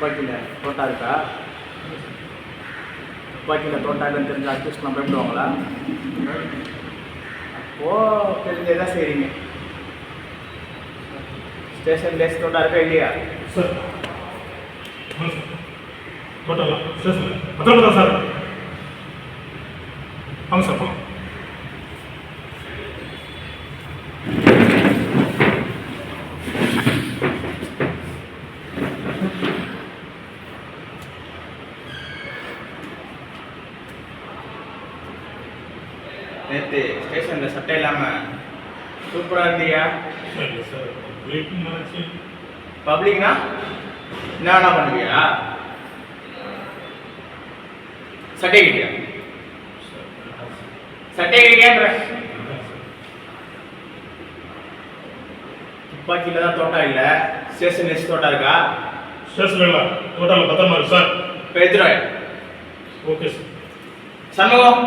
துப்பாக்கியில் தோட்டா இருக்கா? துப்பாக்கியில் தோட்டா இல்லைன்னு தெரிஞ்ச அக்யூஸ்ட்லாம் பயப்படுவாங்களா? தெரிஞ்சே தான் செய்கிறீங்க ஸ்டேஷன் லேஸ் தோட்டா இருக்கா இல்லையா? சார் ஆமாம் சார் சார் ஆமாம் சார் போகலாம் நேற்று ஸ்டேஷனில் சட்டை இல்லாமல் சூப்பராக இருந்தியா? பப்ளிக்னா என்ன பண்ணுவியா? சட்டை கிட்டியா? சட்டை கிட்டியான்ற துப்பாக்கியில் தான் தோட்டா இல்லை? ஸ்டேஷன் எஸ் தோட்டா இருக்கா? ஸ்டேஷன் இல்லை. டோட்டலில் பத்திரமா இருக்கு சார். பெத்ரோய் ஓகே சார். சண்முகம்.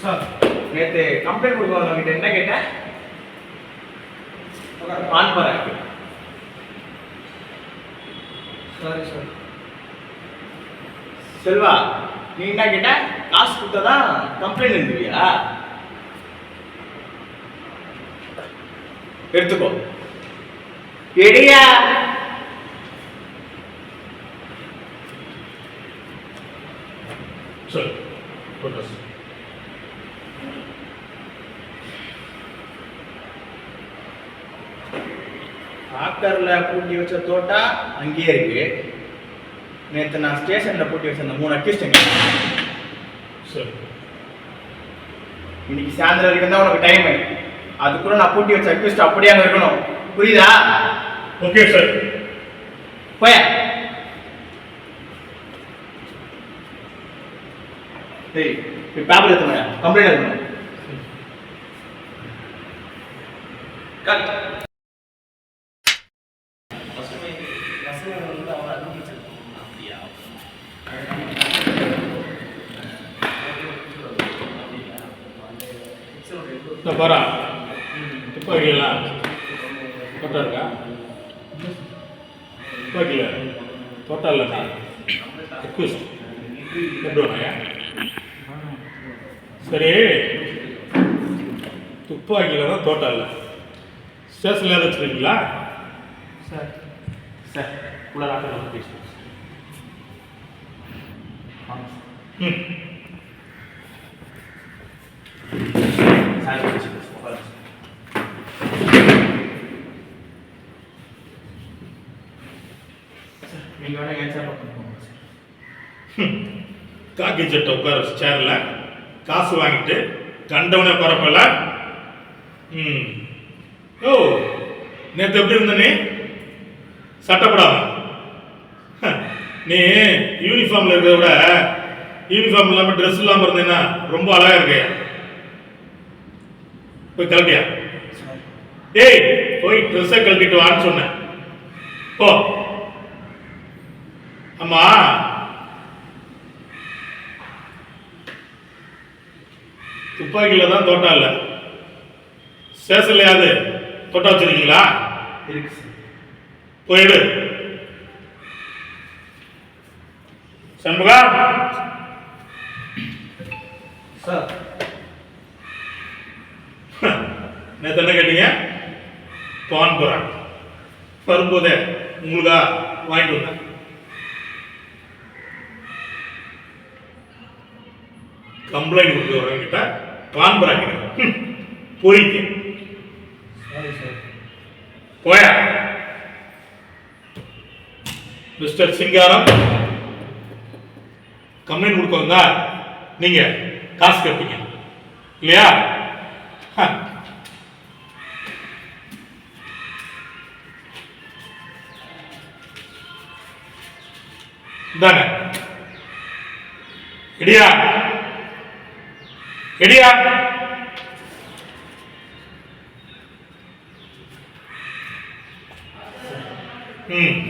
சார் நேற்று கம்ப்ளைண்ட் கொடுக்க வந்தவங்கிட்ட என்ன கேட்டேன்? ஆன் பண்ண சாரி சார் செல்வா நீ என்ன கேட்ட? காசு கொடுத்ததான் கம்ப்ளைண்ட் எழுதுவியா? எடுத்துக்கோ. எடியா சார் ஓகே சார் ஆக்கர்ல பூட்டி வச்ச தோட்டா அங்கேயே இருக்கு. நேற்று நான் ஸ்டேஷன்ல பூட்டி வச்ச அந்த மூணு அக்யூஸ்டுங்க சார். இன்னைக்கு சாயந்தரம் வரைக்கும் தான் உனக்கு டைம் அதுக்குள்ள நான் பூட்டி வச்ச அக்யூஸ்ட் அப்படியே அங்க இருக்கணும். புரியுதா? ஓகே சார் போய. பேப்பர் எடுத்துங்க கம்ப்ளைண்ட் எடுக்கணும் கட் இந்த பாரா. துப்பாக்கிலாம் தோட்டம் இருக்கா? துப்பாக்கியில் தோட்டம் இல்லைண்ணா ரெக்வஸ்ட் கொண்டு வாங்க. சரி. துப்பாக்கியில் தான் தோட்டம் இல்லை. ஸ்டேஷனில் வச்சுருக்கீங்களா? சார். சார். உள்ள ராத்திரி வந்து பேசுவோம் ம் சார் வச்சு பேசுவோம் நீங்கள் வேணா ஏன் சார் பண்ணுவோம் காக்கி சட்டை உட்கார சேரில் காசு வாங்கிட்டு கண்டவனே பரப்பல ம் ஓ நேற்று எப்படி இருந்த நீ சட்டப்படாம ஹ, நீ யூனிஃபார்ம்ல இருக்கிறத விட யூனிஃபார்ம் இல்லாமல் ட்ரெஸ் இல்லாமல் இருந்தேன்னா ரொம்ப அழகா இருக்கையா போய் கிளம்பியா ஏய் போய் ட்ரெஸ்ஸை கழட்டிட்டு வான்னு சொன்னேன். போ. அம்மா. துப்பாக்கியில் தான் தோட்டம் இல்லை. ஸ்டேஷன்லையாவது தோட்டம் வச்சிருக்கீங்களா? இருக்கு போயிடு. சண்முகா? சார். நேற்று என்ன கேட்டீங்க? பான் போகிறேன் வரும்போதே உங்களுக்கா வாங்கிட்டு வந்தேன். கம்ப்ளைண்ட் கொடுத்து வரவங்கிட்ட பான் பராங்க பொறிக்கு சாரி சார் போயா? மிஸ்டர் சிங்காரம். கம்ப்ளைண்ட் கொடுக்க வந்தா நீங்க காசு கேட்பீங்க. இல்லையா? ஹ. இந்தாங்க. இடியா. இடியா. ம்.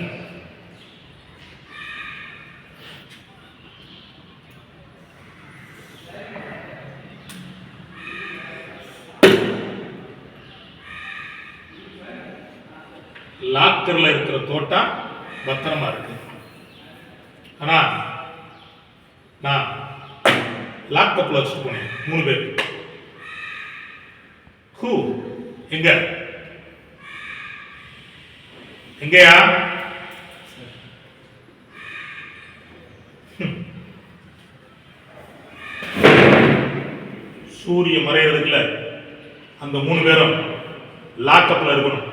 லாக்கர்ல இருக்கிற தோட்டம் பத்திரமா இருக்கு. ஆனா நான் லாக்அப்ல வச்சுட்டு போனேன் மூணு பேர். ஹூ எங்க? எங்கயா? சூரிய மறையிறதுக்குள்ள அந்த மூணு பேரும் லாக்அப்ல இருக்கணும்.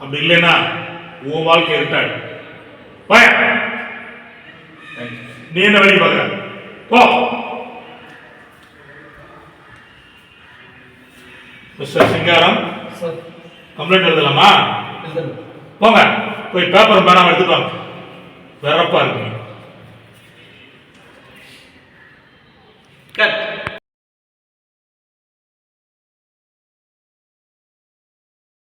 அப்படி இல்லைன்னா உன் வாழ்க்கை இருட்டாடு நீ என்ன வழி பார்க்குற? போ. மிஸ்டர் சிங்காரம் கம்ப்ளைண்ட் எழுதலாமா? போங்க. போய் பேப்பர் பேனாவை எடுத்துட்டு வாங்க. இருக்கு கட்